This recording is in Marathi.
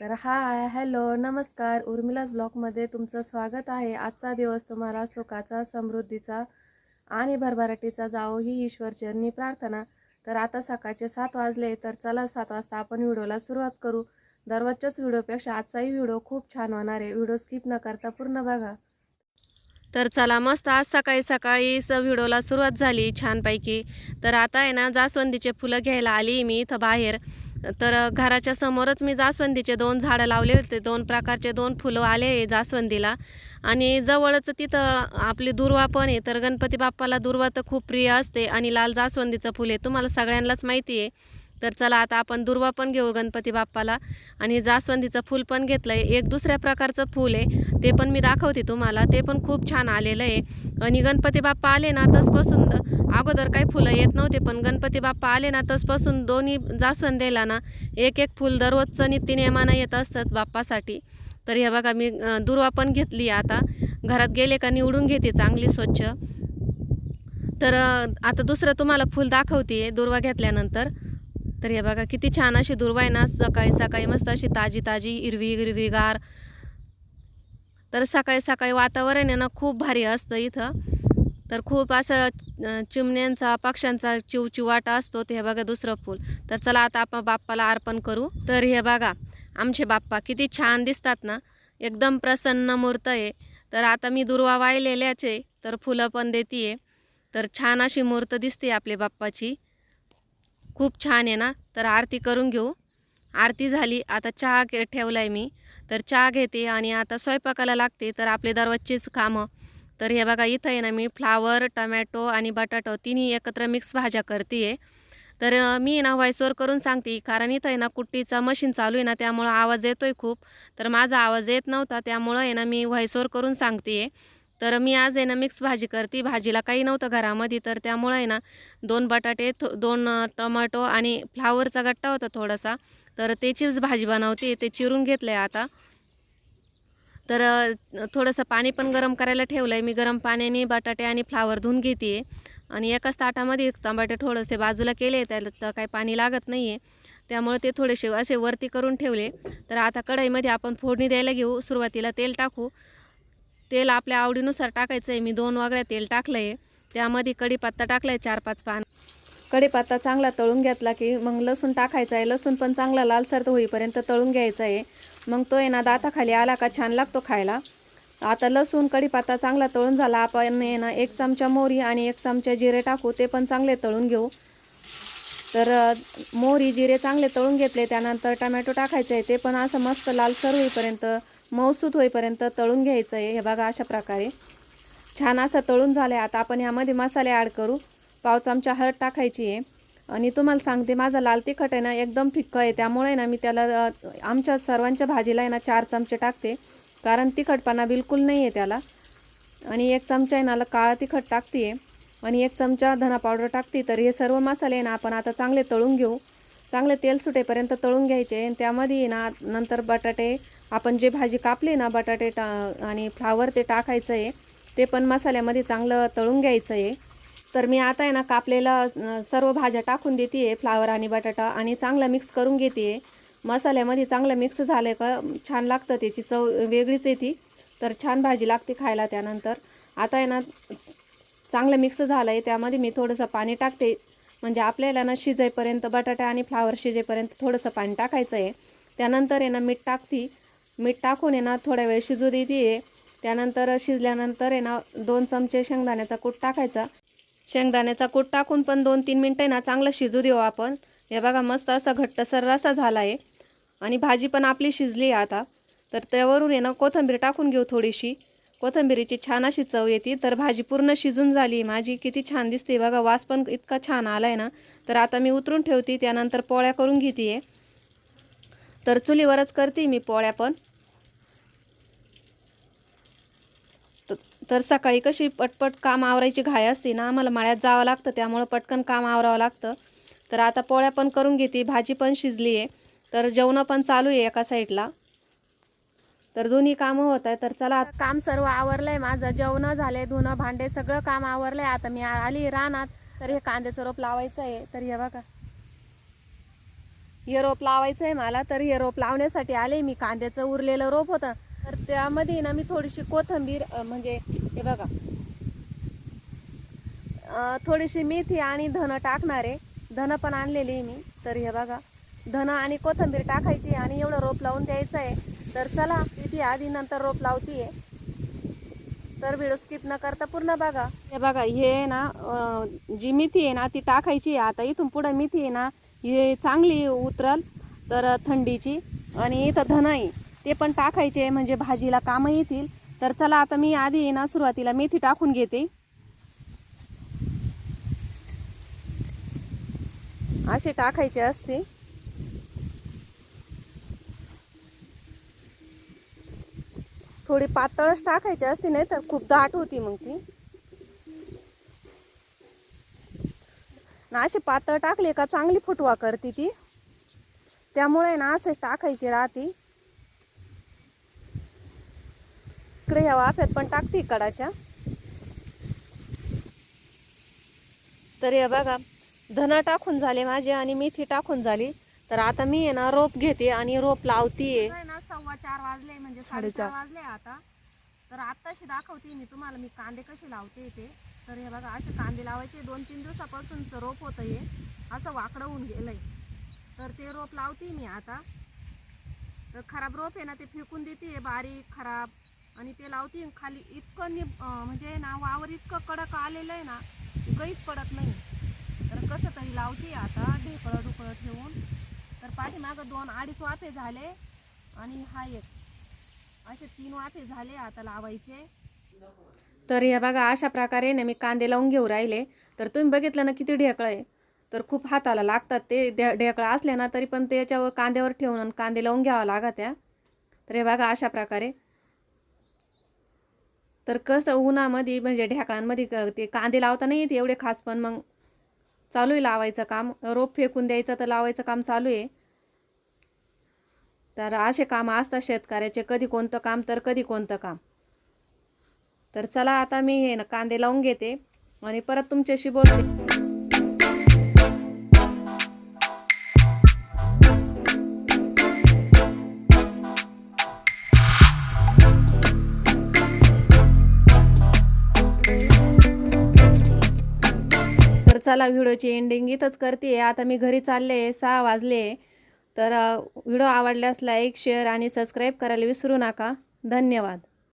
तर हाय हॅलो नमस्कार. उर्मिलाज ब्लॉगमध्ये तुमचं स्वागत आहे. आजचा दिवस तुम्हाला सुखाचा समृद्धीचा आणि भरभराटीचा जावो ही ईश्वर चरणी प्रार्थना. तर आता सकाळचे सात वाजले तर चला सात वाजता आपण व्हिडिओला सुरुवात करू. दररोजच्याच व्हिडिओपेक्षा आजचाही व्हिडिओ खूप छान होणार आहे. व्हिडिओ स्किप न करता पूर्ण बघा. तर चला मस्त आज सकाळी सकाळी स व्हिडिओला सुरुवात झाली छानपैकी. तर आता आहे ना जास्वंदीचे फुलं घ्यायला आली मी इथं बाहेर. तर घराच्या समोरच मी जास्वंदीचे दोन झाडं लावले होते. दोन प्रकारचे दोन फुलं आले जास्वंदीला. आणि जवळच तिथं आपली दुर्वा पण आहे. तर गणपती बाप्पाला दुर्वा तर खूप प्रिय असते. आणि लाल जास्वंदीचं फुल आहे. तुम्हाला सगळ्यांनाच माहिती आहे. तर चला आता आपण दुर्वा पण घेऊ गणपती बाप्पाला. आणि जास्वंदीचं फूल पण घेतलं आहे एक दुसऱ्या प्रकारचं फूल आहे. ते पण मी दाखवते तुम्हाला. ते पण खूप छान आलेलं आहे. आणि गणपती बाप्पा आले ना तसपासून अगोदर काही फुलं येत नव्हते पण गणपती बाप्पा आले ना तसपासून दोन्ही जास्वंदीला ना एक एक फूल दररोजचं नित्यनियमानं येत असतात बाप्पासाठी. तर हे बघा मी दुर्वा पण घेतली आता. घरात गेले का निवडून घेते चांगली स्वच्छ. तर आता दुसरं तुम्हाला फूल दाखवते दुर्वा घेतल्यानंतर. तर हे बघा किती छान अशी दुर्वा आहे ना सकाळी सकाळी मस्त अशी ताजी ताजी हिरवी हिरवीगार तर सकाळी सकाळी वातावरण आहे ना खूप भारी असतं इथं. तर खूप असं चिमण्यांचा पक्ष्यांचा चिवचिवाट असतो ते हे बघा दुसरं फूल. तर चला आता आपण बाप्पाला अर्पण करू. तर हे बघा आमचे बाप्पा किती छान दिसतात ना. एकदम प्रसन्न मूर्त आहे. तर आता मी दुर्वा वाहिलेल्याचे तर फुलं पण देते तर छान अशी मूर्त दिसते आपली बाप्पाची. खूप छान आहे ना? तर आरती करून घेऊ. आरती झाली. आता चहा घे ठेवला मी. तर चहा घेते आणि आता स्वयंपाकाला लागते. तर आपले दररोजचीच कामं. तर हे बघा इथं आहे ना मी फ्लावर टमॅटो आणि बटाटो तिन्ही एकत्र मिक्स भाज्या करते आहे तर मी ना व्हॉइसवर करून सांगते. कारण इथं आहे ना कुट्टीचा मशीन चालू आहे ना त्यामुळं आवाज येतोय खूप. तर माझा आवाज येत नव्हता. त्यामुळं आहे ना मी व्हॉइसवर करून सांगते आहे तर मी आज आहे ना मिक्स भाजी करते. भाजीला काही नव्हतं घरामध्ये तर त्यामुळं आहे ना दोन बटाटे थो दोन टमाटो आणि फ्लावरचा गट्टा होता थोडासा. तर त्याचीच भाजी बनवते ते चिरून घेतलं आहे आता. तर थोडंसं पाणी पण गरम करायला ठेवलं आहे मी गरम पाण्याने बटाटे आणि फ्लावर धुवून घेते. आणि एकाच ताटामध्ये टमाटे थोडेसे बाजूला केले त्याला तर काही पाणी लागत नाही आहे त्यामुळे ते थोडेसे असे वरती करून ठेवले. तर आता कढईमध्ये आपण फोडणी द्यायला घेऊ. सुरुवातीला तेल टाकू. तेल आपल्या आवडीनुसार टाकायचं आहे मी दोन वागळ्या तेल टाकलं आहे त्यामध्ये कढीपत्ता टाकला आहे चार पाच पान. कढीपत्ता चांगला तळून घेतला की मग लसूण टाकायचा आहे लसूण पण चांगला लालसर होईपर्यंत तळून घ्यायचा आहे मग तो आहे ना दाताखाली आला का छान लागतो खायला. आता लसूण कढीपत्ता चांगला तळून झाला. आपण आहे ना एक चमचा मोहरी आणि एक चमचा जिरे टाकू. ते पण चांगले तळून घेऊ. तर मोहरी जिरे चांगले तळून घेतले. त्यानंतर टमॅटो टाकायचे आहे ते पण असं मस्त लालसर होईपर्यंत मऊसूत होईपर्यंत तळून घ्यायचं आहे हे बघा अशा प्रकारे. छान असं तळून झालं आहे आता आपण ह्यामध्ये मसाले ॲड करू. पाव चमचा हळद टाकायची आहे. आणि तुम्हाला सांगते माझा लाल तिखट आहे ना एकदम फिक्कं आहे. त्यामुळे ना मी त्याला आमच्या सर्वांच्या भाजीला आहे ना चार चमचे टाकते. कारण तिखटपणा बिलकुल नाही आहे त्याला. आणि एक चमचा आहे ना काळा तिखट टाकते आहे आणि एक चमचा धना पावडर टाकते. तर हे सर्व मसाले आहे ना आपण आता चांगले तळून घेऊ. चांगले तेल सुटेपर्यंत तळून घ्यायचे. आणि त्यामध्ये आहे ना नंतर बटाटे आपण जे भाजी कापली ना बटाटे टा आणि फ्लावर ते टाकायचं आहे ते पण मसाल्यामध्ये चांगलं तळून घ्यायचं आहे तर मी आता आहे ना कापलेला सर्व भाज्या टाकून देते आहे फ्लावर आणि बटाटा आणि चांगलं मिक्स करून घेते आहे मसाल्यामध्ये चांगलं मिक्स झालं का छान लागतं त्याची चव वेगळीच येते. तर छान भाजी लागते खायला त्यानंतर. आता आहे ना चांगलं मिक्स झालं आहे त्यामध्ये मी थोडंसं पाणी टाकते. म्हणजे आपल्याला ना शिजेपर्यंत बटाटा आणि फ्लावर शिजेपर्यंत थोडंसं पाणी टाकायचं आहे त्यानंतर आहे ना मीठ टाकते. मीठ टाकून आहे ना थोड्या वेळ शिजू देते आहे त्यानंतर शिजल्यानंतर आहे ना दोन चमचे शेंगदाण्याचा कूट टाकायचा. शेंगदाण्याचा कूट टाकून पण दोन तीन मिनटं आहे ना चांगलं शिजू देऊ आपण. हे बघा मस्त असा घट्टसर रसा झाला आहे. आणि भाजी पण आपली शिजली आहे आता. तर त्यावरून आहे ना कोथिंबीर टाकून घेऊ थोडीशी. कोथिंबीरीची छान अशी चव येते. तर भाजी पूर्ण शिजून झाली माझी. किती छान दिसते. बघा वास पण इतका छान आला आहे ना. तर आता मी उतरून ठेवते. त्यानंतर पोळ्या करून घेते तर चुलीवरच करते मी पोळ्या पण. तर सकाळी कशी पटपट काम आवरायची घाय असते ना आम्हाला माळ्यात जावं लागतं त्यामुळं पटकन काम आवरावं लागतं. तर आता पोळ्या पण करून घेते भाजी पण शिजली आहे तर जेवणं पण चालू आहे एका साईडला. तर दोन्ही कामं होत आहे तर चला आता काम सर्व आवरलंय माझं. जेवणं झाले धुणं भांडे सगळं काम आवरलंय. आता मी आली रानात तर हे कांद्याचं रोप लावायचं आहे तर हे बघा. हे रोप लावायचं आहे मला तर हे रोप लावण्यासाठी आले. मी कांद्याचं उरलेलं रोप होतं. तर त्यामध्ये ना मी थोडीशी कोथंबीर म्हणजे हे बघा. थोडीशी मेथी आणि धन टाकणार आहे. धन पण आणलेली आहे मी. तर हे बघा. धन आणि कोथंबीर टाकायची आणि एवढं रोप लावून द्यायचं आहे. तर चला ती आधी नंतर रोप लावतीये. तर व्हिडिओ स्किप न करता पूर्ण बघा. हे बघा हे ना जी मेथी आहे ना ती टाकायची आहे. आता इथून पुढे मेथी आहे ना हे चांगली उतरल. तर थंडीची आणि इथं धन आहे. ते पण टाकायचे आहे म्हणजे भाजीला कामं येतील. तर चला आता मी आधी आहे ना सुरुवातीला मेथी टाकून घेते. असे टाकायचे असते. थोडी पातळच टाकायची असते नाही तर खूप दाट होती मग ती. ना अशी पातळ टाकली का चांगली फुटवा करते ती. त्यामुळे ना असं टाकायची राहते. इकडे ह्या वाफ्यात पण टाकते कडाच्या. तर हे बघा धना टाकून झाले माझे आणि मेथी टाकून झाली. तर आता मी आहे ना रोप घेते आणि रोप लावतीये. ना सव्वा चार वाजले म्हणजे साडेचार. वाजले आता. तर आत्ताशी दाखवते मी तुम्हाला मी कांदे कसे लावते ते. तर हे बघा असे कांदे लावायचे दोन तीन दिवसापासूनचं रोप होतं हे. असं वाकडं होऊन गेलंय. तर ते रोप लावते मी आता. तर खराब रोप आहे ना ते फेकून देते बारीक खराब. आणि ते लावते खाली इतकं नि म्हणजे ना वावर इतकं कडक आलेलं आहे ना काहीच पडत नाही. तर कसं तरी लावते आता ढेकळं ढुकळं ठेवून. तर पाठीमागं दोन अडीच वाफे झाले आणि हा एक. असे तीन वाफे झाले आता लावायचे. तर हे बघा अशा प्रकारे ना मी कांदे लावून घेऊ राहिले. तर तुम्ही बघितलं ना किती ढेकळं आहे. तर खूप हाताला लागतात ते ढे ढेकळं असले ना तरी पण त्याच्यावर कांद्यावर ठेवून आणि कांदे लावून घ्यावा लागत्या. तर हे बघा अशा प्रकारे. तर कसं उन्हामध्ये म्हणजे ढेकळांमध्ये क- ते कांदे लावता नाही येत एवढे खास पण मग चालू आहे लावायचं काम. रोप फेकून द्यायचं तर लावायचं काम चालू आहे तर असे काम असतात शेतकऱ्याचे कधी कोणतं काम तर कधी कोणतं काम. तर चला आता मी हे ना कांदे लावून घेते आणि परत तुमच्याशी बोलते. चला व्हिडिओची एंडिंग इथंच करते. आता मी घरी चालले सहा वाजले. तर व्हिडिओ आवडल्यास लाईक शेअर आणि सबस्क्राईब करायला विसरू नका. धन्यवाद.